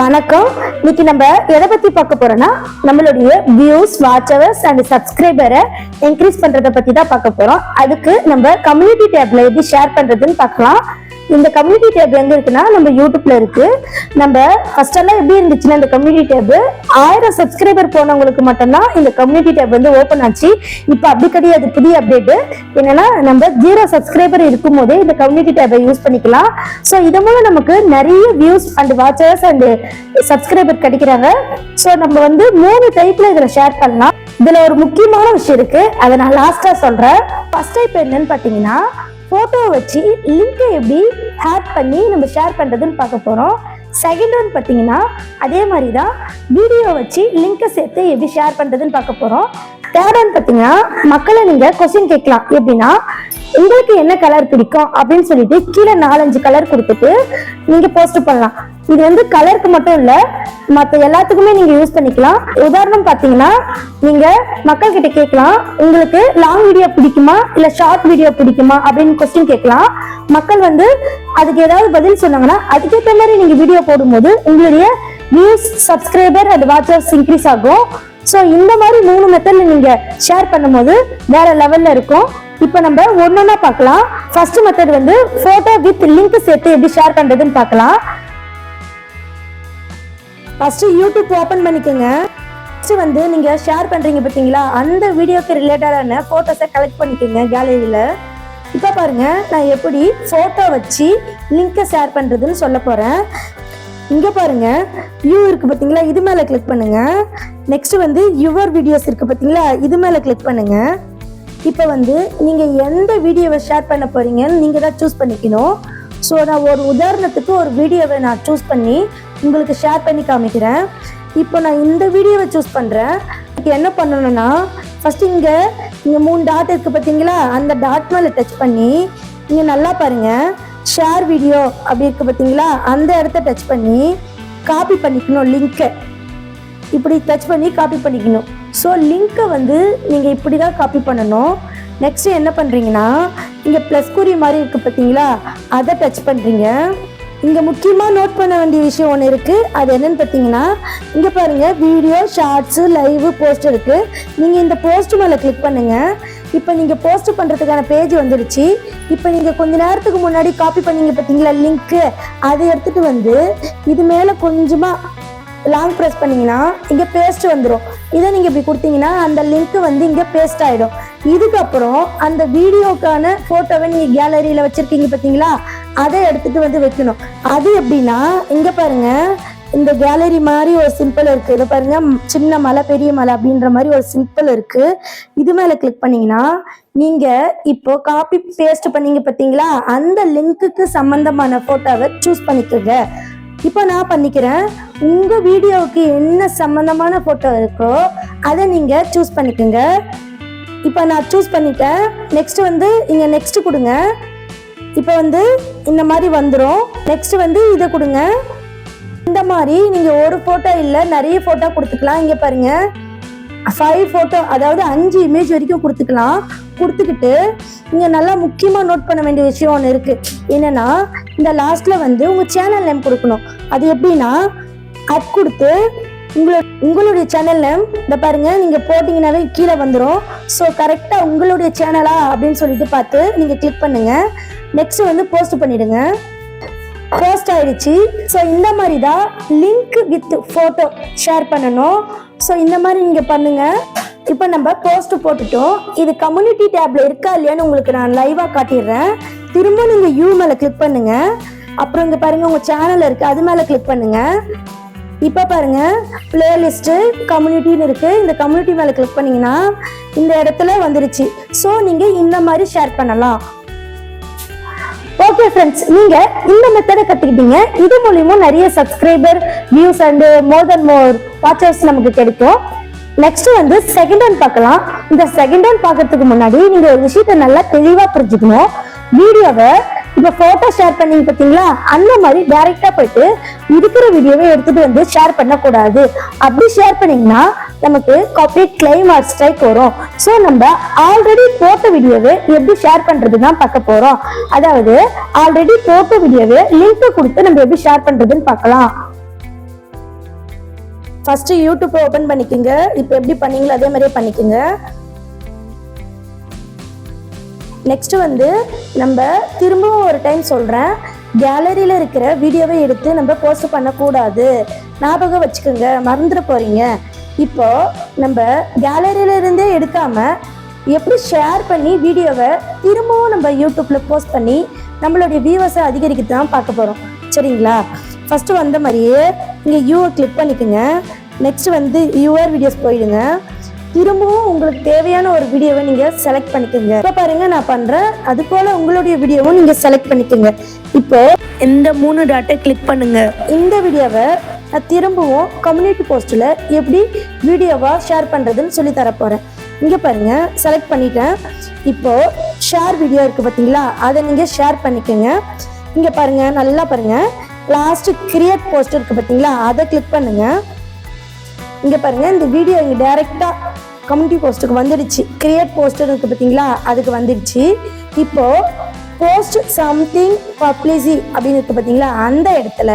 வணக்கம். இன்னைக்கு நம்ம எதை பத்தி பார்க்க போறோம்னா நம்மளுடைய வியூஸ் வாட்சவர்ஸ் அண்ட் சப்ஸ்கிரைபரை இன்க்ரீஸ் பண்றத பத்தி தான் பார்க்க போறோம். அதுக்கு நம்ம கம்யூனிட்டி டேப்ல எப்படி ஷேர் பண்றதுன்னு பார்க்கலாம். இந்த கம்யூனிட்டி டேப் எங்க இருக்குன்னா நம்ம யூடியூப்ல இருக்கு. நம்ம ஃபர்ஸ்ட் எல்லாம் எப்படி இருந்துச்சுன்னா இந்த கம்யூனிட்டி டேப் ஆயிரம் சப்ஸ்கிரைபர் போனவங்களுக்கு மட்டும்தான் இந்த கம்யூனிட்டி டேப் வந்து ஓப்பன் ஆச்சு. இப்போ அப்படி கிடையாது புதிய அப்டேட் என்னன்னா நம்ம ஜீரோ சப்ஸ்கிரைபர் இருக்கும் போதே இந்த கம்யூனிட்டி டேப்பை யூஸ் பண்ணிக்கலாம். ஸோ இது மூலம் நமக்கு நிறைய views and watchers and subscriber கிடைக்கிறாங்க. So நம்ம வந்து மூணு டைப்ல இதுல ஷேர் பண்ணலாம். இதுல ஒரு முக்கியமான விஷயம் இருக்கு. அதை நான் லாஸ்டா சொல்றேன். ஃபர்ஸ்ட் டைப் என்னன்னு பாத்தீங்கன்னா ஃபோட்டோவை வச்சு லிங்கை எப்படி ஆட் பண்ணி நம்ம ஷேர் பண்ணுறதுன்னு பார்க்க போகிறோம் செகண்ட் ஒன் பார்த்தீங்கன்னா அதே மாதிரி தான் வீடியோ வச்சு லிங்கை சேர்த்து எப்படி ஷேர் பண்ணுறதுன்னு பார்க்க போகிறோம் தேர்ட் ஒன் பார்த்தீங்கன்னா மக்களை நீங்கள் கொஸ்டின் கேட்கலாம். எப்படின்னா உங்களுக்கு என்ன கலர் பிடிக்கும் அப்படின்னு சொல்லிட்டு கீழே நாலஞ்சு கலர் கொடுத்துட்டு நீங்கள் போஸ்ட் பண்ணலாம். இது வந்து கலருக்கு மட்டும் இல்ல மற்ற எல்லாத்துக்குமே நீங்க யூஸ் பண்ணிக்கலாம். உதாரணம் பாத்தீங்கன்னா நீங்க மக்கள் கிட்ட கேட்கலாம் உங்களுக்கு லாங் வீடியோ பிடிக்குமா? இல்ல ஷார்ட் வீடியோ பிடிக்குமா? அப்படின்னு கொஸ்டின் கேட்கலாம் மக்கள் வந்து அதுக்கு ஏதாவது பதில் சொன்னாங்கன்னா அதுக்கேற்ற மாதிரி நீங்க வீடியோ போடும்போது உங்களுடைய views subscriber and watchers increase ஆகும். ஸோ இந்த மாதிரி மூணு மெத்தட்ல நீங்க ஷேர் பண்ணும்போது வேற லெவல்ல இருக்கும். இப்போ நம்ம ஒன்னொன்னா பார்க்கலாம். ஃபர்ஸ்ட் மெத்தட் வந்து போட்டோ வித் லிங்க் சேர்த்து எப்படி ஷேர் பண்றதுன்னு பார்க்கலாம். ஃபஸ்ட்டு யூடியூப் ஓப்பன் பண்ணிக்கோங்க. ஃபர்ஸ்ட் வந்து நீங்கள் ஷேர் பண்ணுறீங்க பார்த்தீங்களா அந்த வீடியோக்கு ரிலேட்டடான ஃபோட்டோஸை கலெக்ட் பண்ணிக்கோங்க கேலரியில் இப்போ பாருங்க நான் எப்படி ஃபோட்டோ வச்சு லிங்க்கை ஷேர் பண்ணுறதுன்னு சொல்ல போகிறேன் இங்கே பாருங்க வியூ இருக்குது பார்த்தீங்களா இது மேலே கிளிக் பண்ணுங்க. நெக்ஸ்ட் வந்து யுவர் வீடியோஸ் இருக்குது பார்த்தீங்களா இது மேலே கிளிக் பண்ணுங்க. இப்போ வந்து நீங்கள் எந்த வீடியோவை ஷேர் பண்ண போறீங்கன்னு நீங்கள் தான் சூஸ் பண்ணிக்கணும். ஸோ நான் ஒரு உதாரணத்துக்கு ஒரு வீடியோவை நான் சூஸ் பண்ணி உங்களுக்கு ஷேர் பண்ணி காமிக்கிறேன். இப்போ நான் இந்த வீடியோவை சூஸ் பண்ணுறேன் இதுக்கு என்ன பண்ணணும்னா ஃபஸ்ட்டு இங்கே இங்கே மூணு டாட் இருக்குது பார்த்தீங்களா? அந்த டாட் மேலே டச் பண்ணி இங்கே நல்லா பாருங்கள் ஷேர் வீடியோ அப்படி இருக்குது பார்த்தீங்களா? அந்த இடத்த டச் பண்ணி காப்பி பண்ணிக்கணும் லிங்க்கை இப்படி டச் பண்ணி காப்பி பண்ணிக்கணும். ஸோ லிங்க்கை வந்து நீங்கள் இப்படி தான் காப்பி பண்ணணும். நெக்ஸ்ட் என்ன பண்ணுறீங்கன்னா இங்கே ப்ளஸ் குறி மாதிரி இருக்குது பார்த்தீங்களா? அதை டச் பண்ணுறீங்க இங்கே முக்கியமாக நோட் பண்ண வேண்டிய விஷயம் ஒன்று இருக்குது அது என்னன்னு பார்த்தீங்கன்னா இங்கே பாருங்கள் வீடியோ ஷார்ட்ஸு லைவு போஸ்ட் இருக்குது நீங்கள் இந்த போஸ்ட் மேலே கிளிக் பண்ணுங்கள் இப்போ நீங்கள் போஸ்ட் பண்ணுறதுக்கான பேஜ் வந்துடுச்சு இப்போ நீங்கள் கொஞ்ச நேரத்துக்கு முன்னாடி காப்பி பண்ணீங்க பார்த்தீங்களா லிங்க்கு அதை எடுத்துகிட்டு வந்து இது மேலே கொஞ்சமாக லாங் ப்ரெஸ் பண்ணீங்கன்னா இங்கே பேஸ்ட் வந்துடும் இதை நீங்கள் இப்படி கொடுத்தீங்கன்னா அந்த லிங்க்கு வந்து இங்கே பேஸ்ட் ஆகிடும் இதுக்கப்புறம் அந்த வீடியோக்கான ஃபோட்டோவை நீங்கள் கேலரியில் வச்சுருக்கீங்க பார்த்தீங்களா? அதை எடுத்துட்டு வந்து வைக்கணும். அது எப்படின்னா இங்கே பாருங்க இந்த கேலரி மாதிரி ஒரு சிம்பிள் இருக்குது இதை பாருங்கள் சின்ன மலை பெரிய மலை அப்படின்ற மாதிரி ஒரு சிம்பிள் இருக்கு. இது மேலே கிளிக் பண்ணீங்கன்னா நீங்கள் இப்போ காப்பி பேஸ்ட் பண்ணீங்க பார்த்தீங்களா? அந்த லிங்க்குக்கு சம்மந்தமான ஃபோட்டோவை சூஸ் பண்ணிக்கோங்க. இப்போ நான் பண்ணிக்கிறேன். உங்க வீடியோவுக்கு என்ன சம்பந்தமான போட்டோ இருக்கோ அதை நீங்க சூஸ் பண்ணிக்கோங்க. இப்போ நான் சூஸ் பண்ணிட்டேன். நெக்ஸ்ட் வந்து இங்க நெக்ஸ்ட் கொடுங்க. இப்போ வந்து இந்த மாதிரி வந்துடும் நெக்ஸ்ட் வந்து இதை கொடுங்க. இந்த மாதிரி நீங்க ஒரு போட்டோ இல்லை நிறைய போட்டோ கொடுத்துக்கலாம். இங்க பாருங்க. ஃபைவ் போட்டோ அதாவது அஞ்சு இமேஜ் வரைக்கும் கொடுத்துக்கலாம். கொடுத்துக்கிட்டு இங்க நல்லா முக்கியமா நோட் பண்ண வேண்டிய விஷயம் ஒன்று இருக்கு. என்னன்னா இந்த லாஸ்ட்ல வந்து உங்க சேனல் நேம் கொடுக்கணும். அது எப்படின்னா அட் கொடுத்து உங்களோட உங்களுடைய சேனல் நேம் இந்த பாருங்க நீங்க போட்டீங்கன்னாவே கீழே வந்துடும் ஸோ கரெக்டா உங்களுடைய சேனலா அப்படின்னு சொல்லிட்டு பார்த்து நீங்க கிளிக் பண்ணுங்க. நெக்ஸ்ட் வந்து போஸ்ட் பண்ணிடுங்க. போஸ்ட் ஆயிடுச்சு. ஸோ இந்த மாதிரி தான் லிங்க் வித் ஃபோட்டோ ஷேர் பண்ணணும். ஸோ இந்த மாதிரி நீங்கள் பண்ணுங்க. இப்போ நம்ம போஸ்ட் போட்டுட்டோம். இது கம்யூனிட்டி டேப்ல இருக்கா இல்லையான்னு உங்களுக்கு நான் லைவாக காட்டிடுறேன். திரும்ப நீங்கள் யூ மேலே கிளிக் பண்ணுங்க. அப்புறம் இங்கே பாருங்க உங்கள் சேனல் இருக்கு. அது மேலே கிளிக் பண்ணுங்க. இப்போ பாருங்க பிளேலிஸ்ட்டு கம்யூனிட்டின்னு இருக்கு. இந்த கம்யூனிட்டி மேலே கிளிக் பண்ணீங்கன்னா இந்த இடத்துல வந்துருச்சு. ஸோ நீங்கள் இந்த மாதிரி ஷேர் பண்ணலாம். ஓகே ஃப்ரெண்ட்ஸ் நீங்க இந்த மெத்தடை கத்துக்கிட்டீங்க. இது மூலியமா நிறைய subscriber views and more then more watchers நமக்கு கிடைக்கும். நெக்ஸ்ட் வந்து செகண்ட் ஹேண்ட் பார்க்கலாம். இந்த செகண்ட் ஹேண்ட் பார்க்கறதுக்கு முன்னாடி நீங்க ஒரு விஷயத்த நல்லா தெளிவா புரிஞ்சுக்கணும். வீடியோவை இப்ப போட்டோ ஷேர் பண்ணீங்க பாத்தீங்களா அந்த மாதிரி டைரக்டா போயிட்டு இருக்கிற வீடியோவை எடுத்துட்டு வந்து ஷேர் பண்ணக்கூடாது. அப்படி ஷேர் பண்ணீங்கன்னா நமக்கு காப்பரேட் கிளைம் ஆர் ஸ்ட்ரைக் வரும். ஸோ நம்ம ஆல்ரெடி போட்ட வீடியோவை எப்படி ஷேர் பண்றது தான் பார்க்க போறோம். அதாவது ஆல்ரெடி போட்ட வீடியோவை லிங்க் கொடுத்து நம்ம எப்படி ஷேர் பண்றதுன்னு பார்க்கலாம். ஃபஸ்ட்டு யூடியூப் ஓப்பன் பண்ணிக்கோங்க. இப்போ எப்படி பண்ணீங்களோ அதே மாதிரியே பண்ணிக்கோங்க. நெக்ஸ்ட் வந்து நம்ம திரும்பவும் ஒரு டைம் சொல்கிறேன் கேலரியில் இருக்கிற வீடியோவை எடுத்து நம்ம போஸ்ட் பண்ணக்கூடாது. ஞாபகம் வச்சுக்கோங்க மறந்துட போகிறீங்க இப்போ நம்ம கேலரியில இருந்தே எப்படி ஷேர் பண்ணி வீடியோவை திரும்பவும் நம்ம யூடியூப்பில் போஸ்ட் பண்ணி நம்மளுடைய வியூவர்ஸை அதிகரிக்க தான் பார்க்க போகிறோம் சரிங்களா? ஃபஸ்ட்டு வந்த மாதிரியே இங்கே யூவை கிளிக் பண்ணிக்கோங்க. நெக்ஸ்ட் வந்து யூஆர் வீடியோஸ் போயிடுங்க. திரும்பவும் உங்களுக்கு தேவையான ஒரு வீடியோவை நீங்கள் செலக்ட் பண்ணிக்கோங்க. இப்போ பாருங்கள் நான் பண்ணுறேன் அது போல் உங்களுடைய வீடியோவும் நீங்கள் செலக்ட் பண்ணிக்கோங்க. இப்போ இந்த மூணு டாட்டை கிளிக் பண்ணுங்கள் இந்த வீடியோவை நான் திரும்பவும் கம்யூனிட்டி போஸ்ட்டில் எப்படி வீடியோவாக ஷேர் பண்ணுறதுன்னு சொல்லி தரப்போகிறேன் இங்கே பாருங்கள் பாருங்க செலக்ட் பண்ணிட்டேன். இப்போது ஷேர் வீடியோ இருக்குது பார்த்தீங்களா அதை நீங்கள் ஷேர் பண்ணிக்கோங்க. இங்கே பாருங்கள் நல்லா பாருங்கள் லாஸ்ட் கிரியேட் போஸ்ட் இருக்கு பார்த்தீங்களா? அதை கிளிக் பண்ணுங்க. இங்க பாருங்க இந்த வீடியோ இங்க டைரக்டா கம்யூனிட்டி போஸ்ட்டுக்கு வந்துடுச்சு. கிரியேட் போஸ்டர் இருக்கு பார்த்தீங்களா? அதுக்கு வந்துடுச்சு. இப்போ போஸ்ட் சம்திங் பப்ளிசி அப்படின்னு இருக்கு பார்த்தீங்களா? அந்த இடத்துல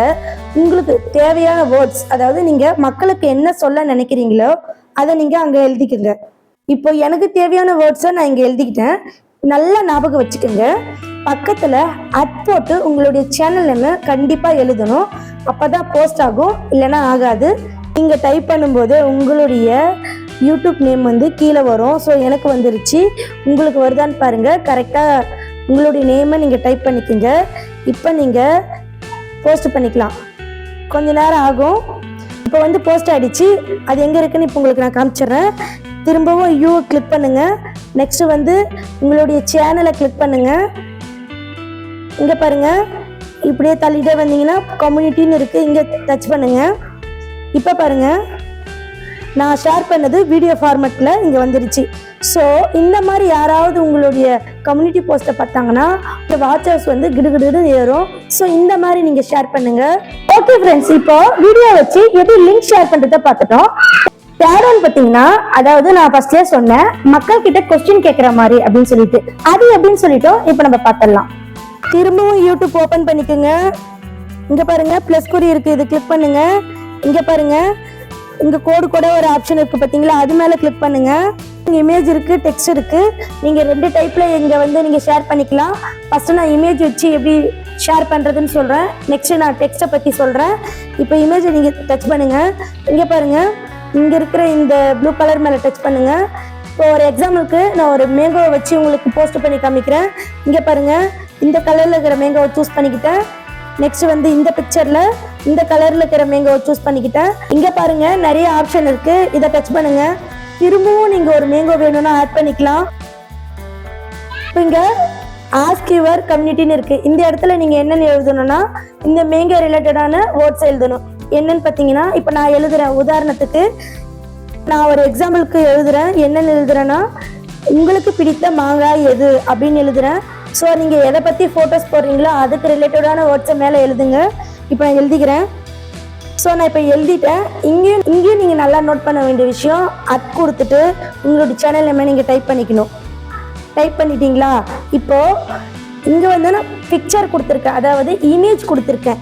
உங்களுக்கு தேவையான வேர்ட்ஸ் அதாவது நீங்க மக்களுக்கு என்ன சொல்ல நினைக்கிறீங்களோ அதை நீங்க அங்க எழுதிக்கோங்க. இப்போ எனக்கு தேவையான வேர்ட்ஸை நான் இங்கே எழுதிக்கிட்டேன். நல்லா ஞாபகம் வச்சுக்கோங்க. பக்கத்தில் அட் போட்டு உங்களுடைய சேனல் என்ன கண்டிப்பாக எழுதணும். அப்போ தான் போஸ்ட் ஆகும் இல்லைன்னா ஆகாது. நீங்கள் டைப் பண்ணும்போது உங்களுடைய யூடியூப் நேம் வந்து கீழே வரும். ஸோ எனக்கு வந்துருச்சு. உங்களுக்கு வருதான்னு பாருங்கள் கரெக்டாக உங்களுடைய நேமை நீங்கள் டைப் பண்ணிக்கோங்க. இப்போ நீங்கள் போஸ்ட் பண்ணிக்கலாம். கொஞ்ச நேரம் ஆகும். இப்போ வந்து போஸ்ட் ஆயிடுச்சு. அது எங்கே இருக்குன்னு இப்போ உங்களுக்கு நான் காமிச்சிடுறேன். திரும்பவும் யூ கிளிக் பண்ணுங்கள் நெக்ஸ்ட்டு வந்து உங்களுடைய சேனலை கிளிக் பண்ணுங்கள் இங்கே பாருங்க. இப்படியே தள்ளிட்டே வந்தீங்கன்னா கம்யூனிட்டின்னு இருக்குது இங்கே டச் பண்ணுங்கள் இப்போ பாருங்கள் நான் ஷேர் பண்ணது வீடியோ ஃபார்மேட்டில் இங்கே வந்துருச்சு. ஸோ இந்த மாதிரி யாராவது உங்களுடைய கம்யூனிட்டி போஸ்ட்டை பார்த்தாங்கன்னா இந்த வாட்சர்ஸ் வந்து கிடுகிடுன்னு ஏறும். ஸோ இந்த மாதிரி நீங்கள் ஷேர் பண்ணுங்கள் ஓகே ஃப்ரெண்ட்ஸ் இப்போ வீடியோ வச்சு எப்படி லிங்க் ஷேர் பண்ணுறதை பார்த்துட்டோம் தேர்ட் பார்த்தீங்கன்னா அதாவது நான் ஃபர்ஸ்டே சொன்னேன். மக்கள் கிட்ட கொஸ்டின் கேட்குற மாதிரி அப்படின்னு சொல்லிட்டு. அது எப்படின்னு சொல்லிட்டோம். இப்போ நம்ம பார்த்துடலாம். திரும்பவும் யூடியூப் ஓப்பன் பண்ணிக்கோங்க. இங்கே பாருங்கள் ப்ளஸ் குறி இருக்குது இது கிளிக் பண்ணுங்கள் இங்கே பாருங்கள் இங்கே கோடு கூட ஒரு ஆப்ஷன் இருக்குது பார்த்தீங்களா? அது மேலே கிளிக் பண்ணுங்க. இங்கே இமேஜ் இருக்குது டெக்ஸ்ட் இருக்குது நீங்கள் ரெண்டு டைப்பில் இங்கே வந்து நீங்கள் ஷேர் பண்ணிக்கலாம். ஃபஸ்ட்டு நான் இமேஜ் வச்சு எப்படி ஷேர் பண்ணுறதுன்னு சொல்கிறேன் நெக்ஸ்ட்டு நான் டெக்ஸ்ட்டை பற்றி சொல்கிறேன் இப்போ இமேஜை நீங்கள் டச் பண்ணுங்கள் இங்கே பாருங்கள் இங்கே இருக்கிற இந்த ப்ளூ கலர் மேலே டச் பண்ணுங்கள் இப்போ ஒரு எக்ஸாம்பிளுக்கு நான் ஒரு மேங்கோவை வச்சு உங்களுக்கு போஸ்ட் பண்ணி காமிக்கிறேன். இங்கே பாருங்கள் இந்த கலர்ல இருக்கிற மேங்கோவை சூஸ் பண்ணிக்கிட்டேன் நெக்ஸ்ட் வந்து இந்த பிக்சர்ல இந்த கலர்ல இருக்கிற மேங்கோவை சூஸ் பண்ணிக்கிட்டேன் இங்க பாருங்க நிறைய ஆப்ஷன் இருக்கு. இதை டச் பண்ணுங்க. திரும்பவும் நீங்க ஒரு மேங்கோ வேணும்னா ஆட் பண்ணிக்கலாம். இப்போ இங்க ஆஸ்க் யுவர் கம்யூனிட்டின்னு இருக்கு. இந்த இடத்துல நீங்க என்னென்னு எழுதணும்னா இந்த மேங்கோ ரிலேட்டடான வேர்ட்ஸ் எழுதணும். என்னன்னு பார்த்தீங்கன்னா இப்போ நான் எழுதுறேன். உதாரணத்துக்கு நான் ஒரு எக்ஸாம்பிளுக்கு எழுதுறேன். என்னென்னு எழுதுறேன்னா உங்களுக்கு பிடித்த மாங்காய் எது? அப்படின்னு எழுதுறேன். ஸோ நீங்கள் எதை பற்றி ஃபோட்டோஸ் போடுறீங்களோ அதுக்கு ரிலேட்டடான வேர்ட்ஸை மேலே எழுதுங்க. இப்போ நான் எழுதிக்கிறேன். ஸோ நான் இப்போ எழுதிட்டேன். இங்கேயும் இங்கேயும் நீங்கள் நல்லா நோட் பண்ண வேண்டிய விஷயம் அட் கொடுத்துட்டு உங்களோட சேனல் நேமே நீங்கள் டைப் பண்ணிக்கணும். டைப் பண்ணிட்டீங்களா? இப்போது இங்கே வந்து நான் பிக்சர் கொடுத்துருக்கேன். அதாவது இமேஜ் கொடுத்துருக்கேன்.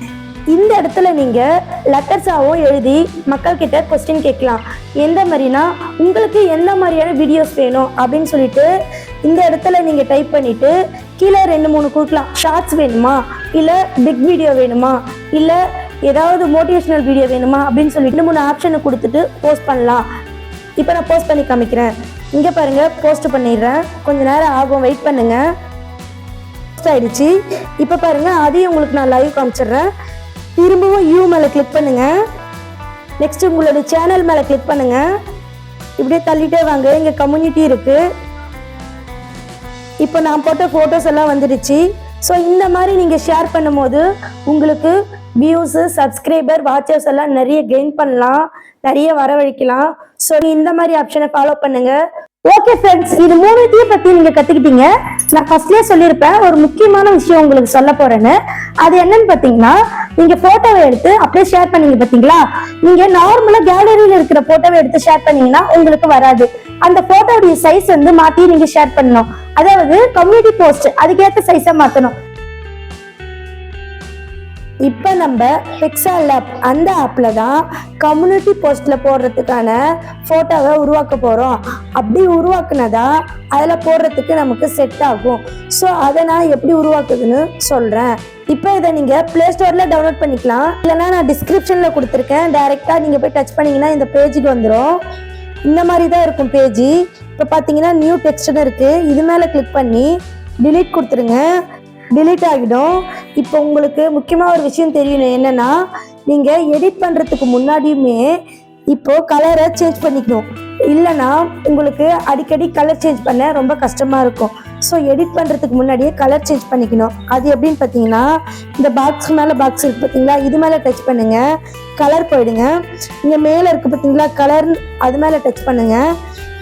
இந்த இடத்துல நீங்கள் லெட்டர்ஸாகவும் எழுதி மக்கள்கிட்ட கொஸ்டின் கேட்கலாம். எந்த மாதிரினா உங்களுக்கு எந்த மாதிரியான வீடியோஸ் வேணும் அப்படின்னு சொல்லிட்டு இந்த இடத்துல நீங்கள் டைப் பண்ணிவிட்டு கீழே ரெண்டு மூணு கொடுக்கலாம். ஷார்ட்ஸ் வேணுமா? இல்லை பிக் வீடியோ வேணுமா? இல்லை ஏதாவது மோட்டிவேஷனல் வீடியோ வேணுமா? அப்படின்னு சொல்லி ரெண்டு மூணு ஆப்ஷனை கொடுத்துட்டு போஸ்ட் பண்ணலாம். இப்போ நான் போஸ்ட் பண்ணி காமிக்கிறேன். இங்கே பாருங்கள் போஸ்ட் பண்ணிடுறேன். கொஞ்ச நேரம் ஆகும். வெயிட் பண்ணுங்கள் போஸ்ட் ஆகிடுச்சு இப்போ பாருங்கள் அதையும் உங்களுக்கு நான் லைவ் காமிச்சிடுறேன். திரும்பவும் யூ மேலே கிளிக் பண்ணுங்கள் நெக்ஸ்ட் உங்களோட சேனல் மேலே கிளிக் பண்ணுங்கள் இப்படியே தள்ளிட்டே வாங்க. இங்கே கம்யூனிட்டி இருக்குது இப்போ நான் போட்ட ஃபோட்டோஸ் எல்லாம் வந்துடுச்சு. ஸோ இந்த மாதிரி நீங்கள் ஷேர் பண்ணும்போது உங்களுக்கு வியூஸு சப்ஸ்கிரைபர் வாட்சர்ஸ் எல்லாம் நிறைய கெயின் பண்ணலாம் நிறைய வரவழைக்கலாம். ஸோ இந்த மாதிரி ஆப்ஷனை ஃபாலோ பண்ணுங்க. ஓகே ஃப்ரெண்ட்ஸ் இது மூணுத்தையும் பற்றி நீங்கள் கற்றுக்கிட்டீங்க நான் ஃபர்ஸ்ட்லேயே சொல்லியிருப்பேன். ஒரு முக்கியமான விஷயம் உங்களுக்கு சொல்ல போகிறேன்னு அது என்னன்னு பார்த்தீங்கன்னா நீங்கள் ஃபோட்டோவை எடுத்து அப்படியே ஷேர் பண்ணீங்க பார்த்தீங்களா நீங்கள் நார்மலாக கேலரியில் இருக்கிற ஃபோட்டோவை எடுத்து ஷேர் பண்ணீங்கன்னா உங்களுக்கு வராது. அந்த போட்டோடைய சைஸ் வந்து மாத்தி நீங்க ஷேர் பண்ணணும். அதாவது கம்யூனிட்டி போஸ்ட் அதுக்கேற்ற சைஸா மாத்தணும். இப்போ நம்ம ஹெக்ஸா ஆப் அந்த ஆப்பில் தான் கம்யூனிட்டி போஸ்ட்டில் போடுறதுக்கான ஃபோட்டோவை உருவாக்க போகிறோம் அப்படி உருவாக்குனதா அதில் போடுறதுக்கு நமக்கு செட் ஆகும். ஸோ அதை நான் எப்படி உருவாக்குதுன்னு சொல்கிறேன் இப்போ இதை நீங்கள் ப்ளே ஸ்டோரில் டவுன்லோட் பண்ணிக்கலாம். இல்லைன்னா நான் டிஸ்கிரிப்ஷனில் கொடுத்துருக்கேன். டைரெக்டாக நீங்கள் போய் டச் பண்ணிங்கன்னா இந்த பேஜுக்கு வந்துடும் இந்த மாதிரி தான் இருக்கும் பேஜ் இப்போ பார்த்தீங்கன்னா நியூ டெக்ஸ்ட்னு இருக்குது இது மேலே கிளிக் பண்ணி டிலீட் கொடுத்துருங்க. டிலீட் ஆகிடும். இப்போ உங்களுக்கு முக்கியமாக ஒரு விஷயம் தெரியணும் என்னன்னா நீங்கள் எடிட் பண்ணுறதுக்கு முன்னாடியுமே இப்போ கலரை சேஞ்ச் பண்ணிக்கணும். இல்லைன்னா உங்களுக்கு அடிக்கடி கலர் சேஞ்ச் பண்ண ரொம்ப கஷ்டமாக இருக்கும். ஸோ எடிட் பண்ணுறதுக்கு முன்னாடியே கலர் சேஞ்ச் பண்ணிக்கணும். அது எப்படின்னு பார்த்தீங்கன்னா இந்த பாக்ஸ் மேலே பாக்ஸ் இருக்குது பார்த்தீங்களா? இது மேலே டச் பண்ணுங்க. கலர் போயிடுங்க. இங்கே மேலே இருக்குது பார்த்தீங்களா? கலர் அது மேலே டச் பண்ணுங்க.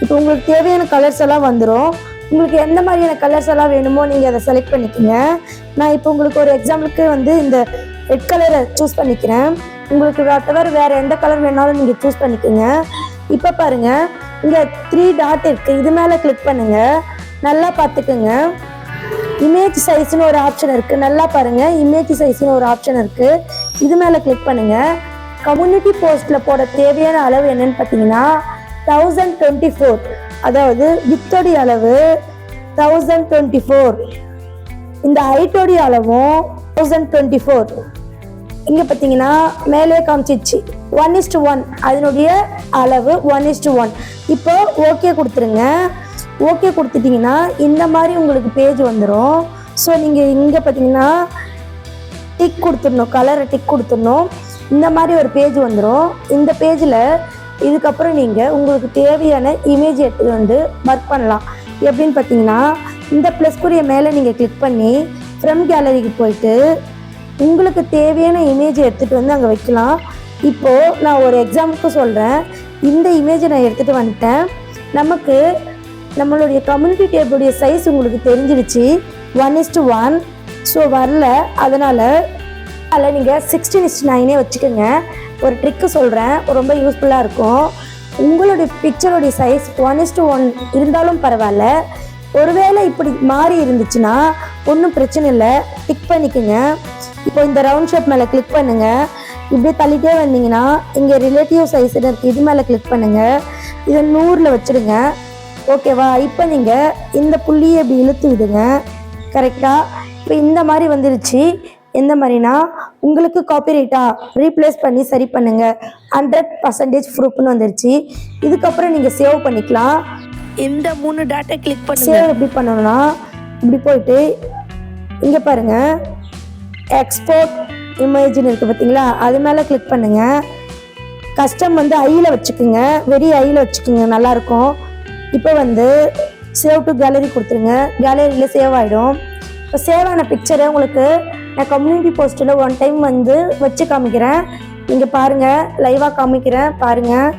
இப்போ உங்களுக்கு தேவையான கலர்ஸ் எல்லாம் வந்துடும் உங்களுக்கு எந்த மாதிரியான கலர்ஸ் எல்லாம் வேணுமோ நீங்கள் அதை செலக்ட் பண்ணிக்கோங்க. நான் இப்போ உங்களுக்கு ஒரு எக்ஸாம்பிளுக்கு வந்து இந்த ரெட் கலரை சூஸ் பண்ணிக்கிறேன். உங்களுக்கு தவிர வேறு எந்த கலர் வேணாலும் நீங்கள் சூஸ் பண்ணிக்கோங்க. இப்போ பாருங்கள் இங்கே த்ரீ டாட் இருக்குது இது மேலே கிளிக் பண்ணுங்கள் நல்லா பார்த்துக்குங்க. இமேஜ் சைஸ்னு ஒரு ஆப்ஷன் இருக்குது நல்லா பாருங்கள் இமேஜ் சைஸ்னு ஒரு ஆப்ஷன் இருக்குது இது மேலே கிளிக் பண்ணுங்கள் கம்யூனிட்டி போஸ்ட்டில் போட தேவையான அளவு என்னன்னு பார்த்தீங்கன்னா தௌசண்ட் டுவெண்ட்டி ஃபோர் அதாவது வித்தோடைய அளவு தௌசண்ட் டுவெண்ட்டி ஃபோர் இந்த ஹைட்டோடைய அளவும் தௌசண்ட் டுவெண்ட்டி ஃபோர் இங்கே பார்த்தீங்கன்னா மேலே காமிச்சிச்சு. ஒன் இஸ்டு ஒன் அதனுடைய அளவு ஒன் இஸ்டு ஒன் இப்போ ஓகே கொடுத்துருங்க. ஓகே கொடுத்துட்டிங்கன்னா இந்த மாதிரி உங்களுக்கு பேஜ் வந்துடும் ஸோ நீங்கள் இங்கே பார்த்தீங்கன்னா டிக் கொடுத்துடணும். கலரை டிக் கொடுத்துடணும். இந்த மாதிரி ஒரு பேஜ் வந்துடும் இந்த பேஜில் இதுக்கப்புறம் நீங்கள் உங்களுக்கு தேவையான இமேஜ் எடுத்து வந்து ஒர்க் பண்ணலாம். எப்படின்னு பார்த்தீங்கன்னா இந்த ப்ளஸ் குறிய மேலே நீங்கள் கிளிக் பண்ணி ஃப்ரம் கேலரிக்கு போயிட்டு உங்களுக்கு தேவையான இமேஜ் எடுத்துகிட்டு வந்து அங்கே வைக்கலாம். இப்போது நான் ஒரு எக்ஸாம்பிளுக்கு சொல்கிறேன் இந்த இமேஜை நான் எடுத்துகிட்டு வந்துட்டேன். நமக்கு நம்மளுடைய கம்யூனிட்டி டேபிளுடைய சைஸ் உங்களுக்கு தெரிஞ்சிடுச்சு one is to one so. அதனால் அதில் நீங்கள் சிக்ஸ்டீன் இஸ்ட் நைனே வச்சுக்கோங்க. ஒரு ட்ரிக்கு சொல்கிறேன் ரொம்ப யூஸ்ஃபுல்லாக இருக்கும். உங்களுடைய பிக்சருடைய size one is to one இருந்தாலும் பரவாயில்ல. ஒருவேளை இப்படி மாறி இருந்துச்சுன்னா ஒன்றும் பிரச்சனை இல்லை. டிக் பண்ணிக்கோங்க. இப்போ இந்த ரவுண்ட் ஷேப் மேலே கிளிக் பண்ணுங்க. இப்படியே தள்ளிட்டே வந்தீங்கன்னா இங்கே ரிலேட்டிவ் சைஸ் இருக்கு இது மேலே கிளிக் பண்ணுங்க. இதை நூறில் வச்சுடுங்க. ஓகேவா இப்போ நீங்கள் இந்த புள்ளியை இப்படி இழுத்து விடுங்க. கரெக்டாக இப்போ இந்த மாதிரி வந்துருச்சு. எந்த மாதிரினா உங்களுக்கு காப்பிரைட்டா ரீப்ளேஸ் பண்ணி சரி பண்ணுங்கள் ஹண்ட்ரட் பர்சன்டேஜ் ப்ரூஃப்னு வந்துருச்சு. இதுக்கப்புறம் நீங்கள் சேவ் பண்ணிக்கலாம். இந்த மூணு டாட்டா கிளிக் பண்ணுங்க. சேவ் எப்படி பண்ணணும்னா இப்படி போயிட்டு இங்கே பாருங்க. எக்ஸ்போர்ட் இமேஜின் இருக்குது பார்த்தீங்களா அது மேலே கிளிக் பண்ணுங்க. கஸ்டம் வந்து ஐயில் வச்சுக்கோங்க. வெரி ஐயில் வச்சுக்கோங்க. நல்லாயிருக்கும். இப்போ வந்து சேவ் டு கேலரி கொடுத்துருங்க. கேலரியில் சேவ் ஆகிடும் இப்போ சேவ் ஆன பிக்சரை உங்களுக்கு நான் கம்யூனிட்டி போஸ்ட்டில் ஒன் டைம் வந்து வச்சு காமிக்கிறேன். நீங்கள் பாருங்கள் லைவாக காமிக்கிறேன். பாருங்கள்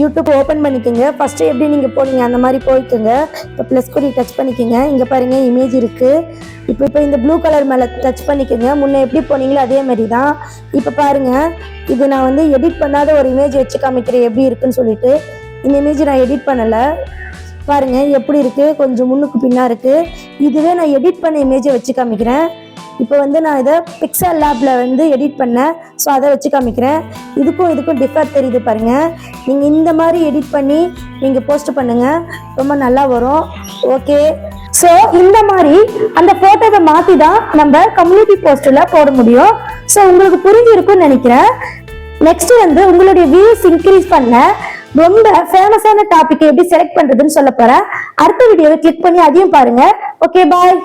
யூடியூப் ஓப்பன் பண்ணிக்கோங்க. ஃபஸ்ட்டு எப்படி நீங்கள் போனீங்க அந்த மாதிரி போய்க்கோங்க. இப்போ ப்ளஸ் குறி டச் பண்ணிக்கோங்க. இங்கே பாருங்கள் இமேஜ் இருக்குது இப்போ இப்போ இந்த ப்ளூ கலர் மேலே டச் பண்ணிக்கோங்க. முன்னே எப்படி போனீங்களோ அதே மாதிரி தான் இப்போ பாருங்கள் இது நான் வந்து எடிட் பண்ணாத ஒரு இமேஜ் வச்சு காமிக்கிறேன். எப்படி இருக்குன்னு சொல்லிட்டு. இந்த இமேஜ் நான் எடிட் பண்ணலை. பாருங்கள் எப்படி இருக்குது கொஞ்சம் முன்னுக்கு பின்னாக இருக்குது இதுவே நான் எடிட் பண்ண இமேஜை வச்சு காமிக்கிறேன். இப்போ வந்து நான் இதை பிக்சல் லேபில் வந்து எடிட் பண்ணேன் ஸோ அதை வச்சு காமிக்கிறேன். இதுக்கும் இதுக்கும் டிஃபர் தெரியுது பாருங்கள் நீங்கள் இந்த மாதிரி எடிட் பண்ணி நீங்கள் போஸ்ட் பண்ணுங்கள் ரொம்ப நல்லா வரும். ஓகே ஸோ இந்த மாதிரி அந்த ஃபோட்டோவை மாற்றி தான் நம்ம கம்யூனிட்டி போஸ்ட்டில் போட முடியும். ஸோ உங்களுக்கு புரிஞ்சிருக்கும்னு நினைக்கிறேன். நெக்ஸ்ட் வந்து உங்களுடைய வியூஸ் இன்க்ரீஸ் பண்ண ரொம்ப ஃபேமஸான டாபிக் எப்படி செலக்ட் பண்றதுன்னு சொல்ல போறேன். அடுத்த வீடியோவை கிளிக் பண்ணி அதையும் பாருங்க. Okay bye